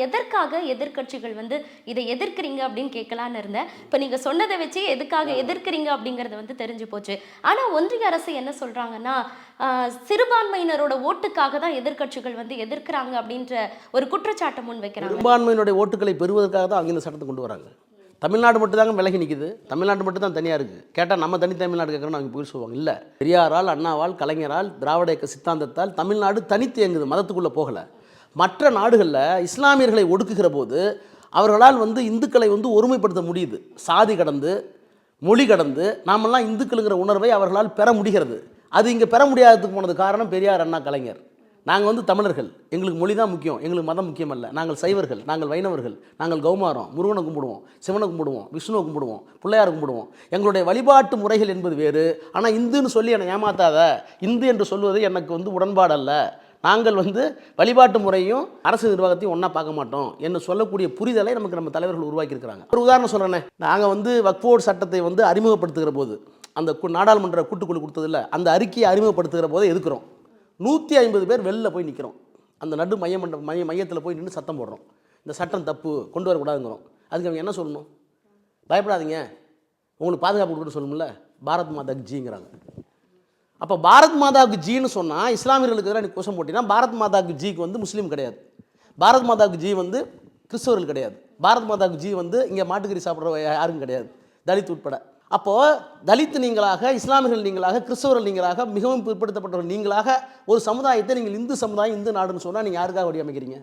எதற்காக எதிர்க்கட்சிகள் வந்து இதை எதிர்க்கிறீங்க அப்படின்னு கேட்கலான்னு இருந்தேன். இப்போ நீங்க சொன்னதை வச்சு எதுக்காக எதிர்க்கிறீங்க அப்படிங்கறது வந்து தெரிஞ்சு போச்சு. ஆனா ஒன்றிய அரசு என்ன சொல்றாங்கன்னா ஆஹ், சிறுபான்மையினரோட ஓட்டுக்காக தான் எதிர்க்கட்சிகள் வந்து எதிர்க்கிறாங்க அப்படின்ற ஒரு குற்றச்சாட்டை முன் வைக்கிறாங்க. பெரும்பான்மையினுடைய ஓட்டுகளை பெறுவதற்காக தான் அவங்க இந்த சட்டத்தை கொண்டு வராங்க. தமிழ்நாடு மட்டும் தாங்க விலகி நிற்குது தமிழ்நாடு மட்டும் தான் தனியாக இருக்குது கேட்டால் நம்ம தனி தமிழ்நாடு கேட்குறோன்னு அவங்க போய் சொல்லுவாங்க. இல்லை பெரியாரால் அண்ணாவால் கலைஞரால் திராவிட இயக்க சித்தாந்தத்தால் தமிழ்நாடு தனித்து இயங்குது. மதத்துக்குள்ளே போகலை. மற்ற நாடுகளில் இஸ்லாமியர்களை ஒடுக்குகிற போது அவர்களால் வந்து இந்துக்களை வந்து ஒருமைப்படுத்த முடியுது. சாதி கடந்து மொழி கடந்து நாமெல்லாம் இந்துக்களுங்கிற உணர்வை அவர்களால் பெற முடிகிறது. அது இங்கே பெற முடியாததுக்கு போனது காரணம் பெரியார் அண்ணா கலைஞர். நாங்கள் வந்து தமிழர்கள். எங்களுக்கு மொழி தான் முக்கியம். எங்களுக்கு மதம் முக்கியம் அல்ல நாங்கள் சைவர்கள் நாங்கள் வைணவர்கள் நாங்கள் கௌமாரம் முருகனை கும்பிடுவோம் சிவனை கும்பிடுவோம் விஷ்ணுவை கும்பிடுவோம் பிள்ளையார் கும்பிடுவோம். எங்களுடைய வழிபாட்டு முறைகள் என்பது வேறு. ஆனால் இந்துன்னு சொல்லி என்னை ஏமாத்தாத இந்து என்று சொல்வது எனக்கு வந்து உடன்பாடு அல்ல நாங்கள் வந்து வழிபாட்டு முறையும் அரசு நிர்வாகத்தையும் ஒன்றா பார்க்க மாட்டோம் என்று சொல்லக்கூடிய புரிதலை நமக்கு நம்ம தலைவர்கள் உருவாக்கியிருக்கிறாங்க. ஒரு உதாரணம் சொல்கிறேன்னே நாங்கள் வந்து வக்ஃபோர்ட் சட்டத்தை வந்து அறிமுகப்படுத்துகிற போது அந்த கு- நாடாளுமன்ற கூட்டுக்குழு கொடுத்ததில்ல அந்த அறிக்கையை அறிமுகப்படுத்துகிற போது எதுக்கிறோம் நூற்றி ஐம்பது பேர் வெளில போய் நிற்கிறோம் அந்த நடு மைய மண்ட மைய மையத்தில் போய் நின்று சத்தம் போடுறோம். இந்த சட்டம் தப்பு கொண்டு வரக்கூடாதுங்கிறோம். அதுக்கு அவங்க என்ன சொல்லணும்? பயப்படாதீங்க. உங்களுக்கு பாதுகாப்பு கொடுக்குன்னு சொல்லணும்ல பாரத் மாதா ஜிங்கிறாங்க. அப்போ பாரத் மாதாவுக்கு ஜின்னு சொன்னால் இஸ்லாமியர்களுக்கு எதிராக நீ கோஷம் போட்டினா பாரத் மாதாவுக்கு ஜிக்கு வந்து முஸ்லீம் கிடையாது. பாரத் மாதாவுக்கு ஜி வந்து கிறிஸ்தவர்கள் கிடையாது. பாரத் மாதாவுக்கு ஜி வந்து இங்கே மாட்டுக்கறி சாப்பிட்ற யாரும் கிடையாது. தலித் உட்பட. அப்போது தலித் நீங்களாக இஸ்லாமியர்கள் நீங்களாக கிறிஸ்தவர்கள் நீங்களாக மிகவும் பிற்படுத்தப்பட்டவர்கள் நீங்களாக ஒரு சமுதாயத்தை நீங்கள் இந்து சமுதாயம் இந்து நாடுன்னு சொன்னால் நீங்கள் யாருக்காக வடிவமைக்கிறீங்க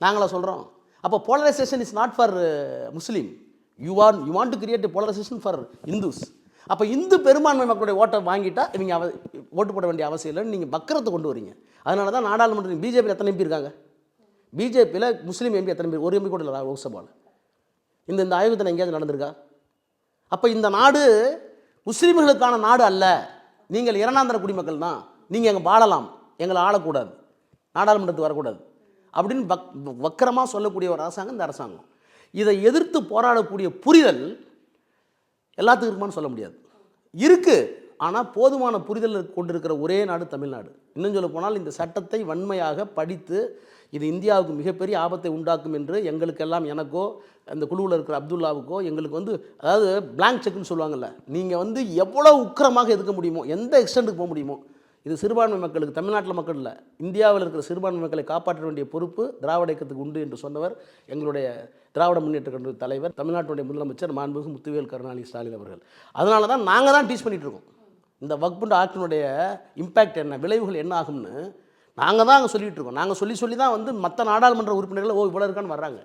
நாங்களாக சொல்கிறோம் அப்போ polarisation is not for Muslim you are you want to create polarisation for Hindus அப்போ இந்து பெரும்பான்மை மக்களுடைய ஓட்டை வாங்கிட்டா இவங்க அவ ஓட்டு போட வேண்டிய அவசியம் இல்லைன்னு நீங்கள் பக்கரத்தை கொண்டு வரீங்க. அதனால தான் நாடாளுமன்றம் பிஜேபியில் எத்தனை எம்பி இருக்காங்க? பிஜேபியில் முஸ்லீம் எம்பி எத்தனை பேர்? ஒரு எம்பி கூட இல்லை லோக்சபாவில் இந்த இந்த ஆயுதத்தில் எங்கேயாவது நடந்திருக்கா? அப்போ இந்த நாடு முஸ்லீம்களுக்கான நாடு அல்ல. நீங்கள் இரண்டாந்தர குடிமக்கள் தான். நீங்கள் எங்கள் வாழலாம். எங்களை ஆளக்கூடாது. நாடாளுமன்றத்துக்கு வரக்கூடாது. அப்படின்னு வக் வக்கரமாக சொல்லக்கூடிய ஒரு அரசாங்கம் இந்த அரசாங்கம். இதை எதிர்த்து போராடக்கூடிய புரிதல் எல்லாத்துக்கும் இருக்குமான்னு சொல்ல முடியாது. இருக்குது ஆனால் போதுமான புரிதல் கொண்டிருக்கிற ஒரே நாடு தமிழ்நாடு. இன்னும் சொல்ல போனால் இந்த சட்டத்தை வன்மையாக படித்து இது இந்தியாவுக்கு மிகப்பெரிய ஆபத்தை உண்டாக்கும் என்று எங்களுக்கெல்லாம் எனக்கோ அந்த குழுவில் இருக்கிற அப்துல்லாவுக்கோ எங்களுக்கு வந்து அதாவது பிளாங்க் செக்குன்னு சொல்லுவாங்கல்ல நீங்கள் வந்து எவ்வளோ உக்கிரமாக எதுக்க முடியுமோ எந்த எக்ஸ்டெண்டுக்கு போக முடியுமோ இது சிறுபான்மை மக்களுக்கு தமிழ்நாட்டில் மக்கள் இல்லை இந்தியாவில் இருக்கிற சிறுபான்மை மக்களை காப்பாற்ற வேண்டிய பொறுப்பு திராவிட இயக்கத்துக்கு உண்டு என்று சொன்னவர் எங்களுடைய திராவிட முன்னேற்ற கழக தலைவர் தமிழ்நாட்டுடைய முதலமைச்சர் மாண்புமிகு முத்துவேல் கருணாநிதி ஸ்டாலின் அவர்கள். அதனால தான் நாங்கள் தான் டீச் பண்ணிகிட்டு இருக்கோம். இந்த வக்புண்ட் ஆக்டினுடைய இம்பேக்ட் என்ன விளைவுகள் என்ன ஆகும்னு நாங்கள் தான் அங்கே சொல்லிகிட்டு இருக்கோம். நாங்கள் சொல்லி சொல்லி தான் வந்து மற்ற நாடாளுமன்ற உறுப்பினர்கள் ஓ இவ்வளோ இருக்கான்னு வர்றாங்க.